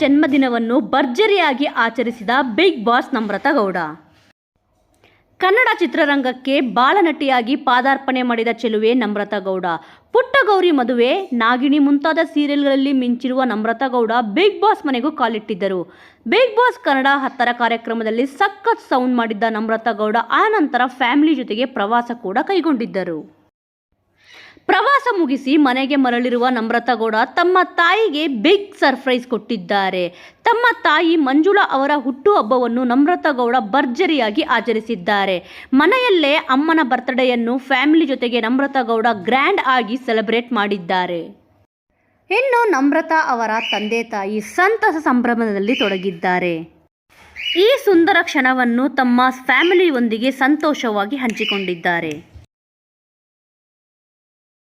ಜನ್ಮದಿನವನ್ನು ಭರ್ಜರಿಯಾಗಿ ಆಚರಿಸಿದ ಬಿಗ್ ಬಾಸ್ ನಮ್ರತ ಗೌಡ. ಕನ್ನಡ ಚಿತ್ರರಂಗಕ್ಕೆ ಬಾಲನಟಿಯಾಗಿ ಪಾದಾರ್ಪಣೆ ಮಾಡಿದ ಚೆಲುವೆ ನಮ್ರತ ಗೌಡ. ಪುಟ್ಟಗೌರಿ ಮದುವೆ, ನಾಗಿಣಿ ಮುಂತಾದ ಸೀರಿಯಲ್ಗಳಲ್ಲಿ ಮಿಂಚಿರುವ ನಮ್ರತಾ ಗೌಡ ಬಿಗ್ ಬಾಸ್ ಮನೆಗೂ ಕಾಲಿಟ್ಟಿದ್ದರು. ಬಿಗ್ ಬಾಸ್ ಕನ್ನಡ ಹತ್ತರ ಕಾರ್ಯಕ್ರಮದಲ್ಲಿ ಸಖತ್ ಸೌಂಡ್ ಮಾಡಿದ್ದ ನಮ್ರತಾ ಗೌಡ ಆನಂತರ ನಂತರ ಫ್ಯಾಮಿಲಿ ಜೊತೆಗೆ ಪ್ರವಾಸ ಕೂಡ ಕೈಗೊಂಡಿದ್ದರು. ಪ್ರವಾಸ ಮುಗಿಸಿ ಮನೆಗೆ ಮರಳಿರುವ ನಮ್ರತಾ ಗೌಡ ತಮ್ಮ ತಾಯಿಗೆ ಬಿಗ್ ಸರ್ಪ್ರೈಸ್ ಕೊಟ್ಟಿದ್ದಾರೆ. ತಮ್ಮ ತಾಯಿ ಮಂಜುಳಾ ಅವರ ಹುಟ್ಟುಹಬ್ಬವನ್ನು ನಮ್ರತಾ ಗೌಡ ಭರ್ಜರಿಯಾಗಿ ಆಚರಿಸಿದ್ದಾರೆ. ಮನೆಯಲ್ಲೇ ಅಮ್ಮನ ಬರ್ತ್ಡೇಯನ್ನು ಫ್ಯಾಮಿಲಿ ಜೊತೆಗೆ ನಮ್ರತಾ ಗೌಡ ಗ್ರ್ಯಾಂಡ್ ಆಗಿ ಸೆಲೆಬ್ರೇಟ್ ಮಾಡಿದ್ದಾರೆ. ಇನ್ನು ನಮ್ರತಾ ಅವರ ತಂದೆ ತಾಯಿ ಸಂತಸ ಸಂಭ್ರಮದಲ್ಲಿ ತೊಡಗಿದ್ದಾರೆ. ಈ ಸುಂದರ ಕ್ಷಣವನ್ನು ತಮ್ಮ ಫ್ಯಾಮಿಲಿಯೊಂದಿಗೆ ಸಂತೋಷವಾಗಿ ಹಂಚಿಕೊಂಡಿದ್ದಾರೆ.